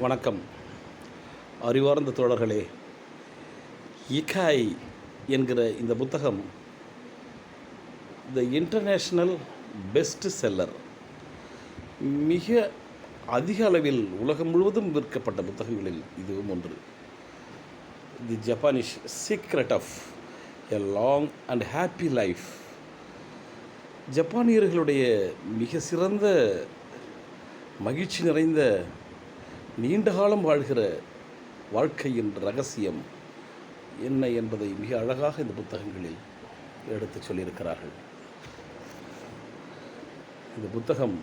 வணக்கம். அறிவார்ந்த தோழர்களே இகாய் என்கிற இந்த புத்தகம் த இன்டர்நேஷ்னல் பெஸ்ட் செல்லர் மிக அதிக அளவில் உலகம் முழுவதும் விற்கப்பட்ட புத்தகங்களில் இதுவும் ஒன்று. The Japanese secret of a long and happy life ஜப்பானியர்களுடைய மிக சிறந்த மகிழ்ச்சி நிறைந்த நீண்ட காலம் வாழ்கிற வாழ்க்கையின் ரகசியம் என்ன என்பதை மிக அழகாக இந்த புத்தகங்களில் எடுத்து சொல்லியிருக்கிறார்கள். இந்த புத்தகம்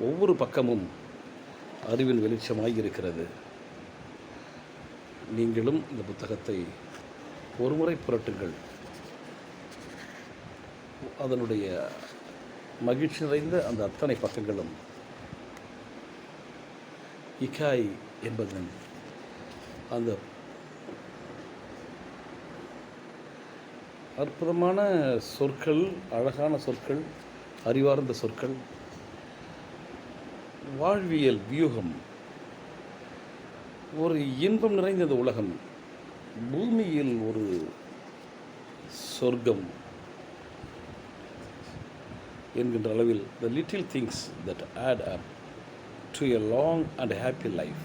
ஒவ்வொரு பக்கமும் அறிவின் வெளிச்சமாக இருக்கிறது. நீங்களும் இந்த புத்தகத்தை ஒருமுறை புரட்டுங்கள். அதனுடைய மகிழ்ச்சி நிறைந்த அந்த அத்தனை பக்கங்களும் இகாய் என்பதன் அந்த அற்புதமான சொற்கள் அழகான சொற்கள் அறிவார்ந்த சொற்கள் வாழ்வியல் வியூகம் ஒரு இன்பம் நிறைந்தது உலகம் பூமியில் ஒரு சொர்க்கம் என்கின்ற அளவில் the little things that add up to a long and happy life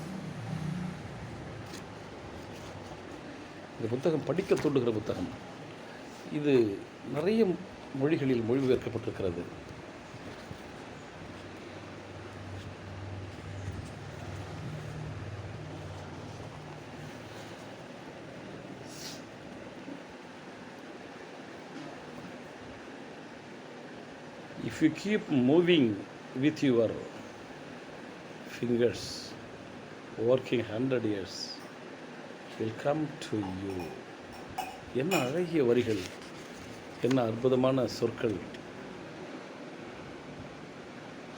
இந்த புத்தகம் படிக்க தூண்டுகிற புத்தகம். இது நிறைய மொழிகளில் மொழிபெயர்க்கப்பட்டிருக்கிறது if you keep moving with your fingers working 100 years will come to you என்ன அழகிய வரிகள் என்ன அற்புதமான சொற்கள்.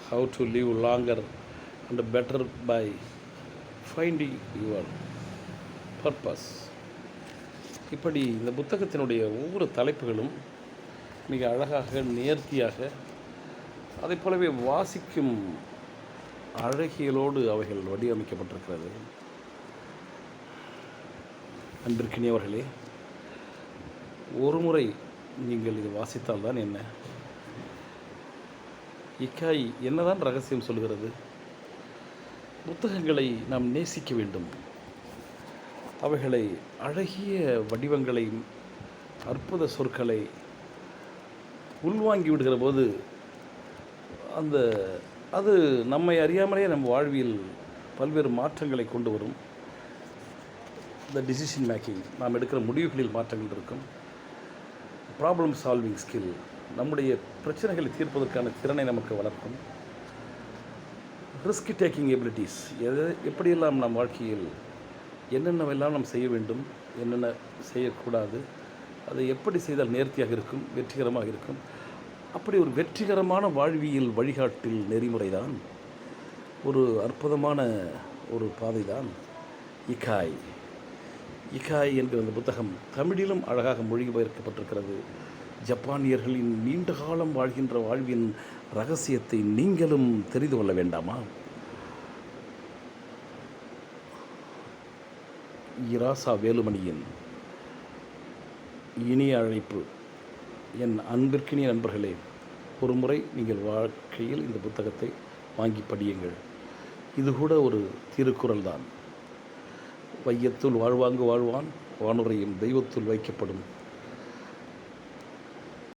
How to live longer and better by finding your purpose இப்படி இந்த புத்தகத்தினுடைய ஒவ்வொரு தலைப்புகளும் மிக அழகாக நேர்த்தியாக அதைப் போலவே வாசிக்கும் அழகியலோடு அவைகள் வடிவமைக்கப்பட்டிருக்கிறது. அன்பிற்கினியவர்களே ஒரு முறை நீங்கள் இது வாசித்தால்தான் என்ன? இக்காய் என்னதான் ரகசியம் சொல்கிறது? புத்தகங்களை நாம் நேசிக்க வேண்டும். அவைகளை அழகிய வடிவங்களை அற்புத சொற்களை உள்வாங்கி விடுகிற போது அந்த அது நம்மை அறியாமலேயே நம் வாழ்வியல் பல்வேறு மாற்றங்களை கொண்டு வரும். இந்த டிசிஷன் மேக்கிங் நாம் எடுக்கிற முடிவுகளில் மாற்றங்கள் இருக்கும். ப்ராப்ளம் சால்விங் ஸ்கில் நம்முடைய பிரச்சனைகளை தீர்ப்பதற்கான திறனை நமக்கு வளர்க்கும். ரிஸ்க் டேக்கிங் எபிலிட்டிஸ் எது எப்படியெல்லாம் நம் வாழ்க்கையில் என்னென்னவெல்லாம் நாம் செய்ய வேண்டும் என்னென்ன செய்யக்கூடாது அதை எப்படி செய்தால் நேர்த்தியாக இருக்கும் வெற்றிகரமாக இருக்கும். அப்படி ஒரு வெற்றிகரமான வாழ்வியல் வழிகாட்டில் நெறிமுறை தான் ஒரு அற்புதமான ஒரு பாதை தான் இகாய். இகாய் என்கிற அந்த புத்தகம் தமிழிலும் அழகாக மொழிபெயர்க்கப்பட்டிருக்கிறது. ஜப்பானியர்களின் நீண்ட காலம் வாழ்கின்ற வாழ்வின் ரகசியத்தை நீங்களும் தெரிந்து கொள்ள வேண்டாமா? இராசா வேலுமணியின் இனிய அழைப்பு. என் அன்பிற்கினிய நண்பர்களே ஒரு முறை நீங்கள் வாழ்க்கையில் இந்த புத்தகத்தை வாங்கி படியுங்கள். இது கூட ஒரு திருக்குறள் தான். வையத்துள் வாழ்வாங்கு வாழ்வான் வானுரையும் தெய்வத்துள் வைக்கப்படும்.